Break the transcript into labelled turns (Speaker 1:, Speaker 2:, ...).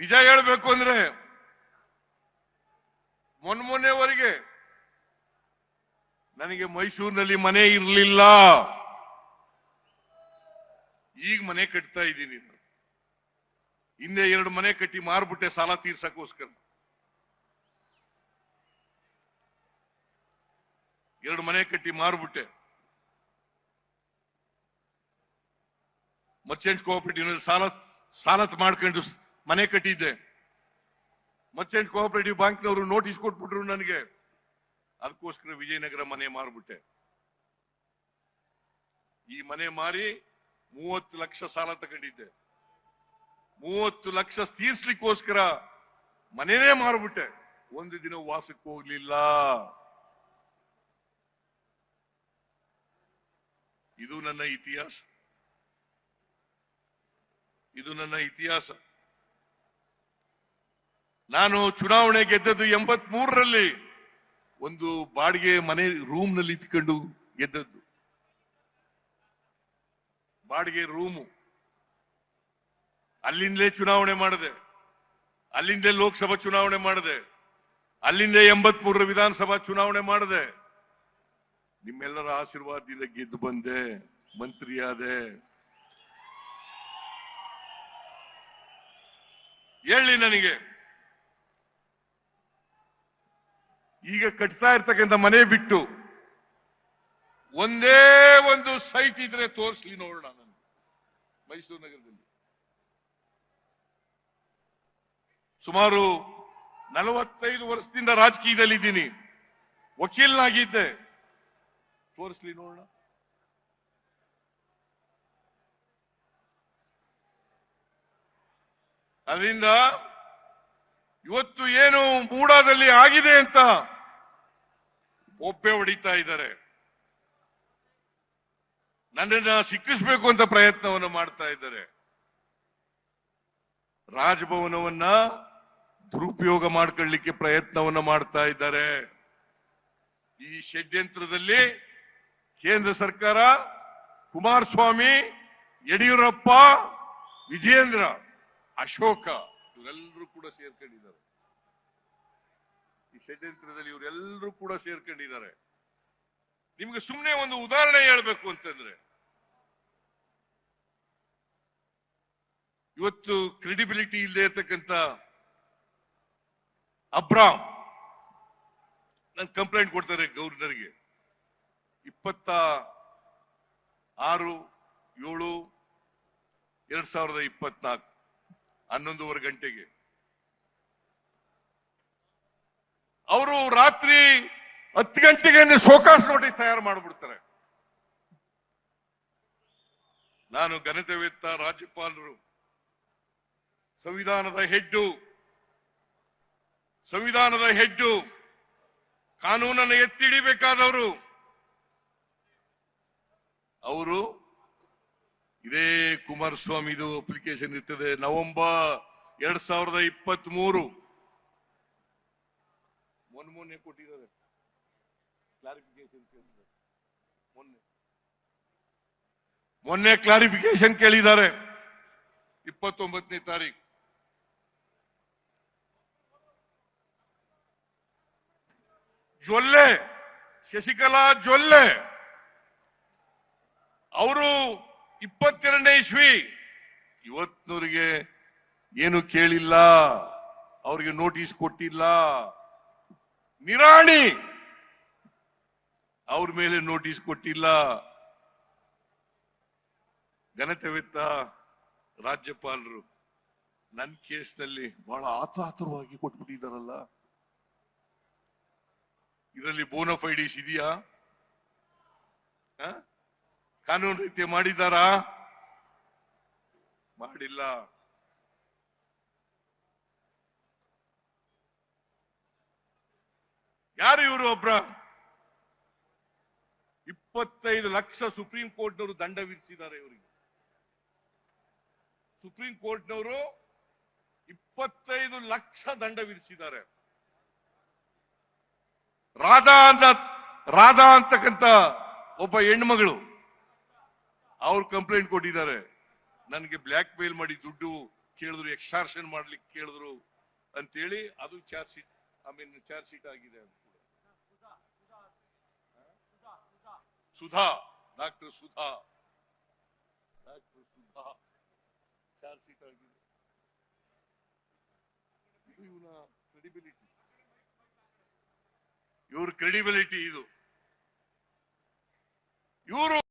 Speaker 1: ನಿಜ ಹೇಳಬೇಕು ಅಂದ್ರೆ, ಮೊನ್ಮೊನ್ನೆವರೆಗೆ ನನಗೆ ಮೈಸೂರಿನಲ್ಲಿ ಮನೆ ಇರಲಿಲ್ಲ. ಈಗ ಮನೆ ಕಟ್ತಾ ಇದ್ದೀನಿ. ಹಿಂದೆ ಎರಡು ಮನೆ ಕಟ್ಟಿ ಮಾರ್ಬಿಟ್ಟೆ ಸಾಲ ತೀರ್ಸಕ್ಕೋಸ್ಕರ. ಎರಡು ಮನೆ ಕಟ್ಟಿ ಮಾರ್ಬಿಟ್ಟೆ. ಮರ್ಚೆಂಟ್ ಕೋಆಪರೇಟಿವ್ ಸಾಲ ಸಾಲ ಮಾಡ್ಕೊಂಡು ಮನೆ ಕಟ್ಟಿದ್ದೆ. ಮರ್ಚೆಂಟ್ ಕೋಆಪರೇಟಿವ್ ಬ್ಯಾಂಕ್ನವರು ನೋಟಿಸ್ ಕೊಟ್ಬಿಟ್ರು ನನಗೆ. ಅದಕ್ಕೋಸ್ಕರ ವಿಜಯನಗರ ಮನೆ ಮಾರ್ಬಿಟ್ಟೆ. ಈ ಮನೆ ಮಾರಿ ಮೂವತ್ತು ಲಕ್ಷ ಸಾಲ ತಗೊಂಡಿದ್ದೆ. ಮೂವತ್ತು ಲಕ್ಷ ತೀರ್ಸ್ಲಿಕ್ಕೋಸ್ಕರ ಮನೆನೇ ಮಾರ್ಬಿಟ್ಟೆ. ಒಂದು ದಿನ ವಾಸಕ್ಕೆ ಹೋಗ್ಲಿಲ್ಲ. ಇದು ನನ್ನ ಇತಿಹಾಸ. ಇದು ನನ್ನ ಇತಿಹಾಸ. ನಾನು ಚುನಾವಣೆ ಗೆದ್ದದ್ದು ಎಂಬತ್ ಮೂರರಲ್ಲಿ ಒಂದು ಬಾಡಿಗೆ ಮನೆ ರೂಮ್ನಲ್ಲಿ ಇಟ್ಕೊಂಡು ಗೆದ್ದದ್ದು. ಬಾಡಿಗೆ ರೂಮು. ಅಲ್ಲಿಂದಲೇ ಚುನಾವಣೆ ಮಾಡಿದೆ. ಅಲ್ಲಿಂದಲೇ ಲೋಕಸಭಾ ಚುನಾವಣೆ ಮಾಡಿದೆ. ಅಲ್ಲಿಂದ ಎಂಬತ್ ಮೂರರ ವಿಧಾನಸಭಾ ಚುನಾವಣೆ ಮಾಡಿದೆ. ನಿಮ್ಮೆಲ್ಲರ ಆಶೀರ್ವಾದದಿಂದ ಗೆದ್ದು ಬಂದೆ. ಮಂತ್ರಿಯಾದೆ. ಹೇಳಿ ನನಗೆ. ಈಗ ಕಟ್ತಾ ಇರ್ತಕ್ಕಂಥ ಮನೆ ಬಿಟ್ಟು ಒಂದೇ ಒಂದು ಸೈಟ್ ಇದ್ರೆ ತೋರಿಸ್ಲಿ ನೋಡೋಣ ನಾನು, ಮೈಸೂರು ನಗರದಲ್ಲಿ. ಸುಮಾರು ನಲವತ್ತೈದು ವರ್ಷದಿಂದ ರಾಜಕೀಯದಲ್ಲಿ ಇದ್ದೀನಿ ವಕೀಲನಾಗಿದ್ದೆ. ತೋರಿಸ್ಲಿ ನೋಡೋಣ. ಅದರಿಂದ ಇವತ್ತು ಏನು ಮೂಡಾದಲ್ಲಿ ಆಗಿದೆ ಅಂತ ಒಪ್ಪೆ ಹೊಡಿತಾ ಇದ್ದಾರೆ. ನನ್ನನ್ನ ಸಿಕ್ಕಿಸ್ಬೇಕು ಅಂತ ಪ್ರಯತ್ನವನ್ನು ಮಾಡ್ತಾ ಇದ್ದಾರೆ. ರಾಜಭವನವನ್ನ ದುರುಪಯೋಗ ಮಾಡ್ಕೊಳ್ಳಿಕ್ಕೆ ಪ್ರಯತ್ನವನ್ನು ಮಾಡ್ತಾ ಇದ್ದಾರೆ. ಈ ಷಡ್ಯಂತ್ರದಲ್ಲಿ ಕೇಂದ್ರ ಸರ್ಕಾರ, ಕುಮಾರಸ್ವಾಮಿ, ಯಡಿಯೂರಪ್ಪ ವಿಜೇಂದ್ರ ಅಶೋಕ ಇವರೆಲ್ಲರೂ ಕೂಡ ಸೇರ್ಕೊಂಡಿದ್ದಾರೆ. ಈ ಷಡ್ಯಂತ್ರದಲ್ಲಿ ಇವರೆಲ್ಲರೂ ಕೂಡ ಸೇರ್ಕೊಂಡಿದ್ದಾರೆ. ನಿಮ್ಗೆ ಸುಮ್ಮನೆ ಒಂದು ಉದಾಹರಣೆ ಹೇಳ್ಬೇಕು ಅಂತಂದ್ರೆ, ಇವತ್ತು ಕ್ರೆಡಿಬಿಲಿಟಿ ಇಲ್ಲದೆ ಇರತಕ್ಕಂತ ಅಬ್ರಾಮ್, ನನ್ ಕಂಪ್ಲೇಂಟ್ ಕೊಡ್ತಾರೆ ಗವರ್ನರ್ಗೆ ಇಪ್ಪತ್ತ ಆರು, ಏಳು, ಎರಡ್ ಸಾವಿರದ ಇಪ್ಪತ್ನಾಲ್ಕು. ಹನ್ನೊಂದೂವರೆ ಗಂಟೆಗೆ. ಅವರು ರಾತ್ರಿ ಹತ್ತು ಗಂಟೆಗೆ ಶೋಕಾಸ್ ನೋಟಿಸ್ ತಯಾರು ಮಾಡಿಬಿಡ್ತಾರೆ. ನಾನು ಘನತೆವೆತ್ತ ರಾಜ್ಯಪಾಲರು, ಸಂವಿಧಾನದ ಹೆಡ್ಡು ಸಂವಿಧಾನದ ಹೆಡ್ಡು, ಕಾನೂನನ್ನು ಎತ್ತಿಡಿಬೇಕಾದವರು ಅವರು ಇದೇ ಕುಮಾರಸ್ವಾಮಿದು ಅಪ್ಲಿಕೇಶನ್ ಇರ್ತದೆ. ನವೆಂಬರ್ ಎರಡ್ ಸಾವಿರದ ಇಪ್ಪತ್ತ್ ಮೂರು ಮೊನ್ನೆ ಮೊನ್ನೆ ಕೊಟ್ಟಿದ್ದಾರೆ. ಕ್ಲಾರಿಫಿಕೇಶನ್ ಮೊನ್ನೆ. ಮೊನ್ನೆ ಕ್ಲಾರಿಫಿಕೇಶನ್ ಕೇಳಿದ್ದಾರೆ. ಇಪ್ಪತ್ತೊಂಬತ್ತನೇ ತಾರೀಕು ಜೊಲ್ಲೆ, ಶಶಿಕಲಾ ಜೊಲ್ಲೆ. ಅವರು ಇಪ್ಪತ್ತೆರಡನೇ ಇಸ್ವಿ. ಇವತ್ತಿನವರಿಗೆ ಏನು ಕೇಳಿಲ್ಲ. ಅವರಿಗೆ ನೋಟಿಸ್ ಕೊಟ್ಟಿಲ್ಲ. ನಿರಾಣಿ ಅವ್ರ ಮೇಲೆ ನೋಟಿಸ್ ಕೊಟ್ಟಿಲ್ಲ. ಘನತೆವೆತ್ತ ರಾಜ್ಯಪಾಲರು ನನ್ನ ಕೇಸ್ನಲ್ಲಿ ಬಹಳ ಆತಾತುರವಾಗಿ ಕೊಟ್ಬಿಟ್ಟಿದ್ದಾರಲ್ಲ. ಇದರಲ್ಲಿ ಬೋನಫೈಡಿಸ್ ಇದೆಯಾ? ಕಾನೂನು ರೀತಿ ಮಾಡಿದ್ದಾರಾ? ಮಾಡಿಲ್ಲ. ಯಾರು ಇವರು ಒಬ್ರ? ಇಪ್ಪತ್ತೈದು ಲಕ್ಷ ಸುಪ್ರೀಂ ಕೋರ್ಟ್ನವರು ದಂಡ ವಿಧಿಸಿದ್ದಾರೆ ಇವರಿಗೆ. ಸುಪ್ರೀಂ ಕೋರ್ಟ್ನವರು ಇಪ್ಪತ್ತೈದು ಲಕ್ಷ ದಂಡ ವಿಧಿಸಿದ್ದಾರೆ. ರಾಧಾ ಅಂತ, ರಾಧಾ ಅಂತಕ್ಕಂಥ ಒಬ್ಬ ಹೆಣ್ಮಗಳು ಅವ್ರು ಕಂಪ್ಲೇಂಟ್ ಕೊಟ್ಟಿದ್ದಾರೆ. ನನಗೆ ಬ್ಲ್ಯಾಕ್ ಮೇಲ್ ಮಾಡಿ ದುಡ್ಡು ಕೇಳಿದ್ರು ಎಕ್ಸ್ಟಾರ್ಷನ್ ಮಾಡ್ಲಿಕ್ಕೆ ಕೇಳಿದ್ರು ಅಂತೇಳಿ ಅದು charge sheet I mean charge sheet ಆಗಿದೆ ಅಂತ Sudha doctor Sudha. Doctor Sudha. Charge sheet ಆಗಿದೆ. ಇವನ ಕ್ರೆಡಿಬಿಲಿಟಿ ಇವ್ರ ಕ್ರೆಡಿಬಿಲಿಟಿ ಇದು. ಇವರು